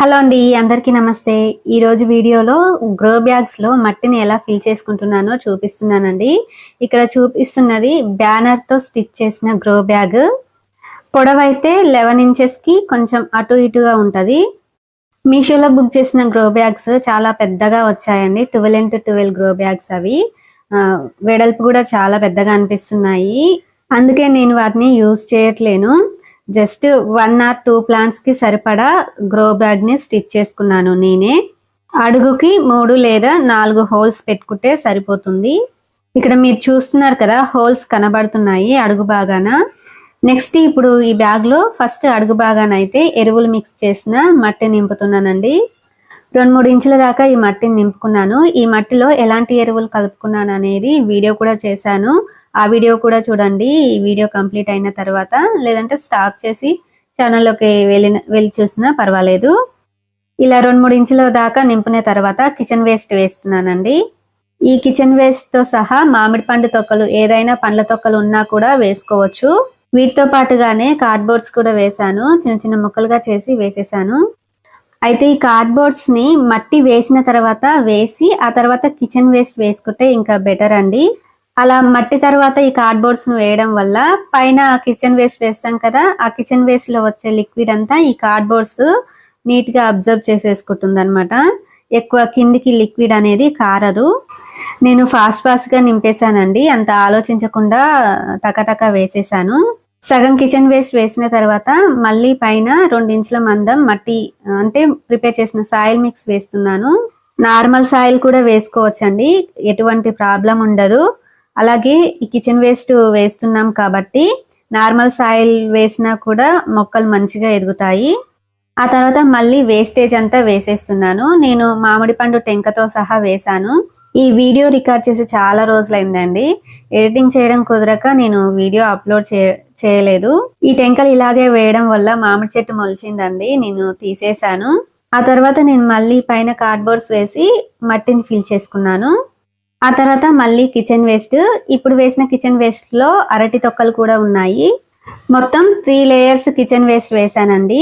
Hello అండి అందరికీ నమస్తే. ఈరోజు వీడియోలో గ్రో బ్యాగ్స్లో మట్టిని ఎలా ఫిల్ చేసుకుంటున్నానో చూపిస్తున్నానండి. ఇక్కడ చూపిస్తున్నది బ్యానర్తో స్టిచ్ చేసిన గ్రో బ్యాగ్. పొడవైతే లెవెన్ ఇంచెస్కి కొంచెం అటు ఇటుగా ఉంటుంది. మీషోలో బుక్ చేసిన గ్రో బ్యాగ్స్ చాలా పెద్దగా వచ్చాయండి. Twelve into twelve grow bags అవి. వెడల్పు కూడా చాలా పెద్దగా అనిపిస్తున్నాయి. అందుకే నేను వాటిని యూజ్ చేయట్లేను. జస్ట్ వన్ ఆర్ టూ ప్లాంట్స్కి సరిపడా గ్రో బ్యాగ్ని స్టిచ్ చేసుకున్నాను నేనే. అడుగుకి మూడు లేదా నాలుగు హోల్స్ పెట్టుకుంటే సరిపోతుంది. ఇక్కడ మీరు చూస్తున్నారు కదా హోల్స్ కనబడుతున్నాయి అడుగు బాగాన నెక్స్ట్ ఇప్పుడు ఈ బ్యాగ్లో ఫస్ట్ అడుగు బాగాన అయితే ఎరువులు మిక్స్ చేసిన మట్టి నింపుతున్నానండి. రెండు మూడు ఇంచుల దాకా ఈ మట్టిని నింపుకున్నాను. ఈ మట్టిలో ఎలాంటి ఎరువులు కలుపుకున్నాను అనేది వీడియో కూడా చేశాను. ఆ వీడియో కూడా చూడండి. ఈ వీడియో కంప్లీట్ అయిన తర్వాత లేదంటే స్టాప్ చేసి ఛానల్లోకి వెళ్ళిన వెళ్ళి చూసినా పర్వాలేదు. ఇలా రెండు మూడు ఇంచుల దాకా నింపిన తర్వాత కిచెన్ వేస్ట్ వేస్తున్నానండి. ఈ కిచెన్ వేస్ట్తో సహా మామిడి పండు తొక్కలు ఏదైనా పండ్ల తొక్కలు ఉన్నా కూడా వేసుకోవచ్చు. వీటితో పాటుగానే కార్డ్బోర్డ్స్ కూడా వేసాను చిన్న చిన్న ముక్కలుగా చేసి వేసేసాను. అయితే ఈ కార్డ్బోర్డ్స్ని మట్టి వేసిన తర్వాత వేసి ఆ తర్వాత కిచెన్ వేస్ట్ వేసుకుంటే ఇంకా బెటర్ అండి. అలా మట్టి తర్వాత ఈ కార్డ్బోర్డ్స్ను వేయడం వల్ల పైన కిచెన్ వేస్ట్ వేస్తాం కదా ఆ కిచెన్ వేస్ట్లో వచ్చే లిక్విడ్ అంతా ఈ కార్డ్బోర్డ్స్ నీట్గా అబ్జర్వ్ చేసేసుకుంటుంది అనమాట ఎక్కువ కిందికి లిక్విడ్ అనేది కారదు. నేను ఫాస్ట్ ఫాస్ట్గా నింపేశానండి అంత ఆలోచించకుండా టకటక వేసేసాను సగం కిచెన్ వేస్ట్ వేసిన తర్వాత మళ్ళీ పైన రెండించుల మందం మట్టి అంటే ప్రిపేర్ చేసిన సాయిల్ మిక్స్ వేస్తున్నాను. నార్మల్ సాయిల్ కూడా వేసుకోవచ్చండి ఎటువంటి ప్రాబ్లం ఉండదు. అలాగే ఈ కిచెన్ వేస్ట్ వేస్తున్నాం కాబట్టి నార్మల్ సాయిల్ వేసినా కూడా మొక్కలు మంచిగా ఎదుగుతాయి. ఆ తర్వాత మళ్ళీ వేస్టేజ్ అంతా వేసేస్తున్నాను. నేను మామిడి పండు టెంకతో సహా వేశాను. ఈ వీడియో రికార్డ్ చేసి చాలా రోజులైందండి. ఎడిటింగ్ చేయడం కుదరక నేను వీడియో అప్లోడ్ చేయలేదు. ఈ టెంకలు ఇలాగే వేయడం వల్ల మామిడి చెట్టు మొలిచిందండి. నేను తీసేశాను. ఆ తర్వాత నేను మళ్ళీ పైన కార్డ్బోర్డ్స్ వేసి మట్టిని ఫిల్ చేసుకున్నాను. ఆ తర్వాత మళ్ళీ కిచెన్ వేస్ట్. ఇప్పుడు వేసిన కిచెన్ వేస్ట్లో అరటి తొక్కలు కూడా ఉన్నాయి. మొత్తం త్రీ లేయర్స్ కిచెన్ వేస్ట్ వేసానండి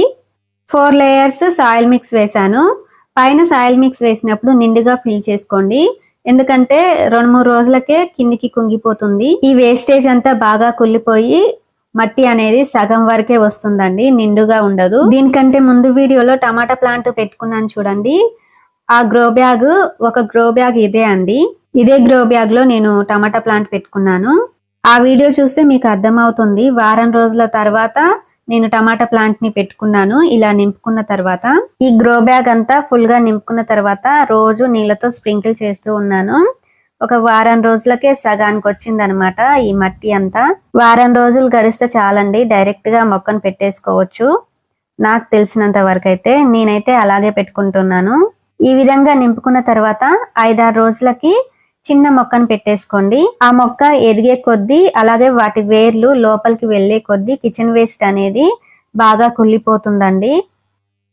ఫోర్ లేయర్స్ సాయిల్ మిక్స్ వేసాను పైన సాయిల్ మిక్స్ వేసినప్పుడు నిండుగా ఫిల్ చేసుకోండి. ఎందుకంటే రెండు మూడు రోజులకే కిందికి కుంగిపోతుంది. ఈ వేస్టేజ్ అంతా బాగా కుళ్ళిపోయి మట్టి అనేది సగం వరకే వస్తుందండి. నిండుగా ఉండదు. దీనికంటే ముందు వీడియోలో టమాటా ప్లాంట్ పెట్టుకున్నాను చూడండి. ఆ గ్రో బ్యాగ్ ఒక గ్రో బ్యాగ్ ఇదే అండి. ఇదే గ్రో బ్యాగ్లో నేను టమాటా ప్లాంట్ పెట్టుకున్నాను. ఆ వీడియో చూస్తే మీకు అర్థమవుతుంది. వారం రోజుల తర్వాత నేను టమాటా ప్లాంట్ని పెట్టుకున్నాను. ఇలా నింపుకున్న తర్వాత ఈ గ్రో బ్యాగ్ అంతా ఫుల్గా నింపుకున్న తర్వాత రోజు నీళ్ళతో స్ప్రింకిల్ చేస్తూ ఉన్నాను. ఒక వారం రోజులకే సగానికి వచ్చింది అనమాట ఈ మట్టి అంతా. వారం రోజులు గడిస్తే చాలండి డైరెక్ట్గా మొక్కను పెట్టేసుకోవచ్చు. నాకు తెలిసినంత వరకు అయితే నేనైతే అలాగే పెట్టుకుంటున్నాను. ఈ విధంగా నింపుకున్న తర్వాత ఐదారు రోజులకి చిన్న మొక్కను పెట్టేసుకోండి. ఆ మొక్క ఎదిగే కొద్దీ అలాగే వాటి వేర్లు లోపలికి వెళ్ళే కొద్దీ కిచెన్ వేస్ట్ అనేది బాగా కుళ్ళిపోతుందండి.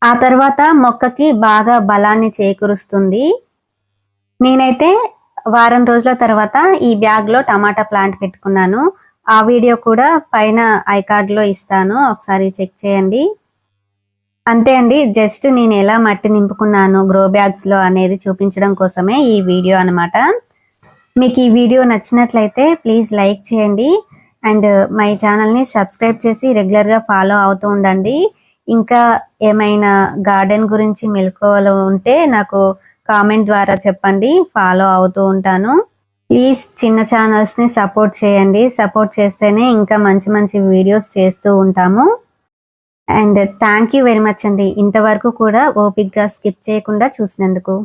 ఆ తర్వాత మొక్కకి బాగా బలాన్ని చేకూరుస్తుంది. నేనైతే వారం రోజుల తర్వాత ఈ బ్యాగ్లో టమాటా ప్లాంట్ పెట్టుకున్నాను. ఆ వీడియో కూడా పైన ఐ కార్డ్లో ఇస్తాను. ఒకసారి చెక్ చేయండి. అంతే అండి. జస్ట్ నేను ఎలా మట్టి నింపుకున్నాను గ్రో బ్యాగ్స్లో అనేది చూపించడం కోసమే ఈ వీడియో అనమాట మీకు ఈ వీడియో నచ్చినట్లయితే ప్లీజ్ లైక్ చేయండి. అండ్ మై ఛానల్ని సబ్స్క్రైబ్ చేసి రెగ్యులర్గా ఫాలో అవుతూ ఉండండి. ఇంకా ఏమైనా గార్డెన్ గురించి మెలుకోవాలో ఉంటే నాకు కామెంట్ ద్వారా చెప్పండి. ఫాలో అవుతూ ఉంటాను. ప్లీజ్ చిన్న ఛానల్స్ని సపోర్ట్ చేయండి. సపోర్ట్ చేస్తేనే ఇంకా మంచి మంచి వీడియోస్ చేస్తూ ఉంటాము. And thank you very much అండి. ఇంతవరకు కూడా ఓపిక్గా స్కిప్ చేయకుండా చూసినందుకు.